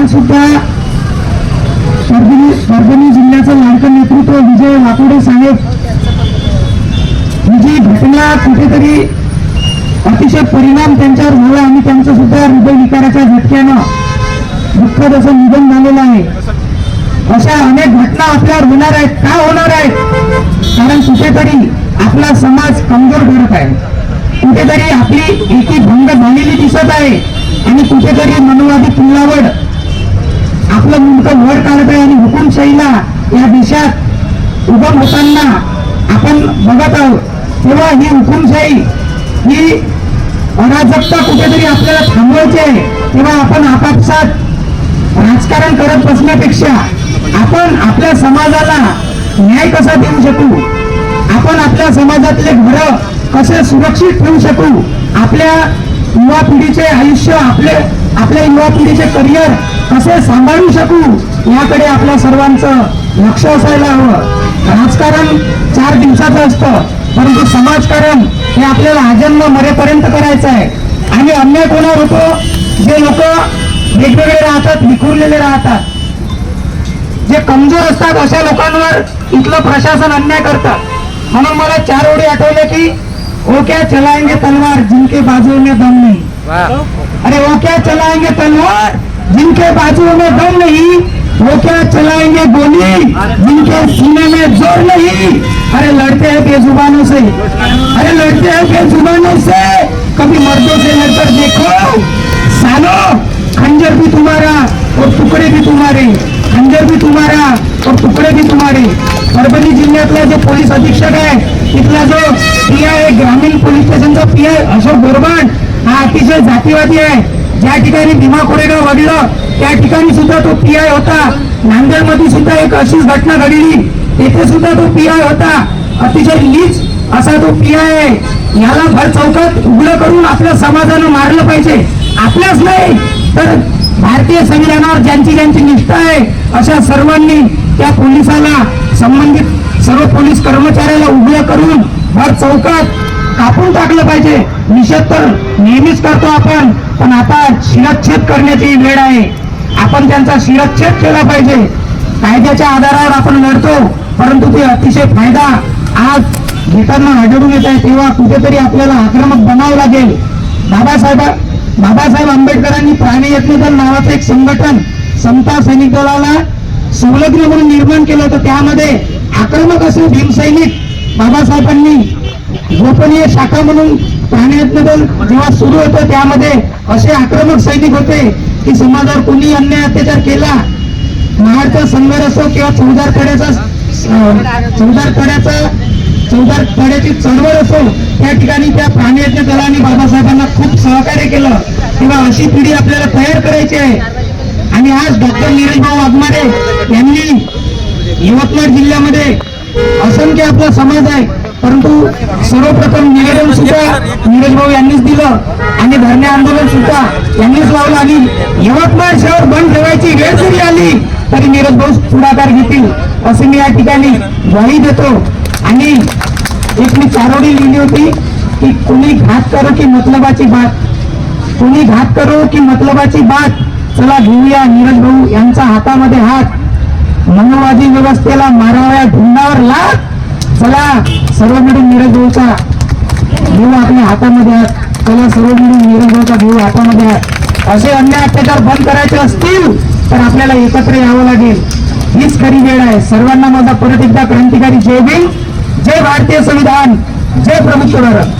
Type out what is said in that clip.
काल सुद्धा परभणी परभणी जिल्ह्याचं लाडकं नेतृत्व विजय वाकोडे साहेब. ही जी घटना कुठेतरी अतिशय परिणाम त्यांच्यावर झाला आणि त्यांचं सुद्धा हृदय विकाराच्या झटक्यानं दुःखद असं निधन झालेलं आहे. अशा अनेक घटना आपल्यावर होणार आहेत. का होणार आहेत? कारण कुठेतरी आपला समाज कमजोर घडत आहे. कुठेतरी आपली एकी भंग झालेली दिसत आहे. आणि कुठेतरी मनोवादी पुलावड आपलं मुलगं वर काढत आहे आणि हुकुमशाहीला या देशात उभं होताना आपण बघत आहोत. तेव्हा ही हुकुमशाही ही अराजकता कुठेतरी आपल्याला थांबवायची आहे. तेव्हा आपण आपापसात राजकारण करत बसण्यापेक्षा आपण आपल्या समाजाला न्याय कसा देऊ शकू? आपण आपल्या समाजातले घर कसे सुरक्षित ठेवू शकू? आपल्या युवा पिढीचे आयुष्य आपले आपल्या युवा पिढीचे करिअर कसे सांभाळू शकू याकडे आपल्या सर्वांचं लक्ष असायला हवं. राजकारण चार दिवसाचं असतं परंतु समाजकारण हे आपल्याला आजन्म मरेपर्यंत करायचं आहे. आणि अन्याय कोणावर होतो जे लोक वेगवेगळे राहतात विखुरलेले राहतात. जे कमजोर असतात अशा लोकांवर इथलं प्रशासन अन्याय करतात म्हणून मला चार ओळी आठवल्या की ओक्या चलायंगे चलाएंगे तलवार जिंके बाजूने दम नाही अरे वो क्या चलाएंगे तलवार? जिनके बाजुओं में दम नहीं वो क्या चलाएंगे गोली? जिनके सीने में जोर नहीं। अरे लड़ते हैं बेजुबानों से। अरे लड़ते हैं बेजुबानों से। कभी मर्दों से लड़कर देखो। सालो खंजर भी तुम्हारा और टुकड़े भी तुम्हारे। खंजर भी तुम्हारा और टुकड़े भी तुम्हारे। परभणी जिल्ह्यातला जो पोलीस अधीक्षक आहे तिथला जो पी आहे ग्रामीण पोलीस स्टेशनचा पी आहे अशोक बोरबाण हा अतिशय जातीवादी आहे. ज्या ठिकाणी भीमा कोरेगाव घडलं त्या ठिकाणी सुद्धा तो पी आय होता. नांदेडमध्ये सुद्धा एक अशीच घटना घडली. तेथे सुद्धा तो पी आय होता. अतिशय लीच असा तो पी आय आहे. याला भर चौकात उघडं करून आपल्या समाजानं मारलं पाहिजे. आपल्याच नाही तर भारतीय संविधानावर ज्यांची ज्यांची निष्ठा आहे अशा सर्वांनी त्या पोलिसाला संबंधित सर्व पोलीस कर्मचाऱ्याला उभ्या करून भर चौकात कापून टाकलं पाहिजे. निषेध तर नेहमीच करतो आपण पण आता शिरच्छेद करण्याची वेळ आहे. आपण त्यांचा शिरच्छेद केला पाहिजे. कायद्याच्या आधारावर आपण लढतो परंतु ते अतिशय फायदा आज घेताना आढळून येत आहे तेव्हा कुठेतरी आपल्याला आक्रमक बनावं लागेल. बाबासाहेब बाबासाहेब आंबेडकरांनी प्राणीयत्न दल नावाचं एक संघटन समता सैनिक दलाला संलग्न म्हणून निर्माण केलं होतं. त्यामध्ये आक्रमक असे भीमसैनिक बाबासाहेबांनी गोपनीय शाखा म्हणून प्राणी जेव्हा सुरू होतं. त्यामध्ये असे आक्रमक सैनिक होते की समाजावर कोणी अन्याय अत्याचार केला महाडचा संघर असो किंवा चौदार कड्याचा चौदार कड्याचा चौदार कड्याची चळवळ असो त्या ठिकाणी त्या प्राणीयज्ञ दलाने बाबासाहेबांना खूप सहकार्य केलं. तेव्हा अशी पिढी आपल्याला तयार करायची आहे. आणि आज डॉक्टर नीरज भाऊ वाघमारे यांनी यवतमाळ जिल्ह्यामध्ये असंख्य आपला समाज आहे. परंतु सर्वप्रथम निवेदन सुद्धा नीरज भाऊ यांनीच दिलं आणि धरणे आंदोलन सुद्धा यांनीच लावलं आणि यवतमाळ शहर बंद ठेवायची वेळ जरी आली तरी नीरज भाऊ पुढाकार घेतील असे मी या ठिकाणी ग्वाही देतो. आणि एक मी चारोडी लिहिली होती की कोणी घात करो की मतलबाची बात. कोणी घात करो की मतलबाची बात. चला घेऊया नीरज भाऊ यांचा हातामध्ये हात. मनोवादी व्यवस्थेला मारावया ढुंडावर लाग चला. सर्व मिळून नीरज भाऊचा घेऊ आपल्या हातामध्ये हात कला सर्व मिळून नीरज भाऊचा घेऊ हातामध्ये हात असे अन्य अत्याचार बंद करायचे असतील तर आपल्याला एकत्र यावं लागेल. हीच खरी वेळ आहे. सर्वांना माझा परत एकदा क्रांतिकारी जय भीम जय भारतीय संविधान जय प्रमुख भारत.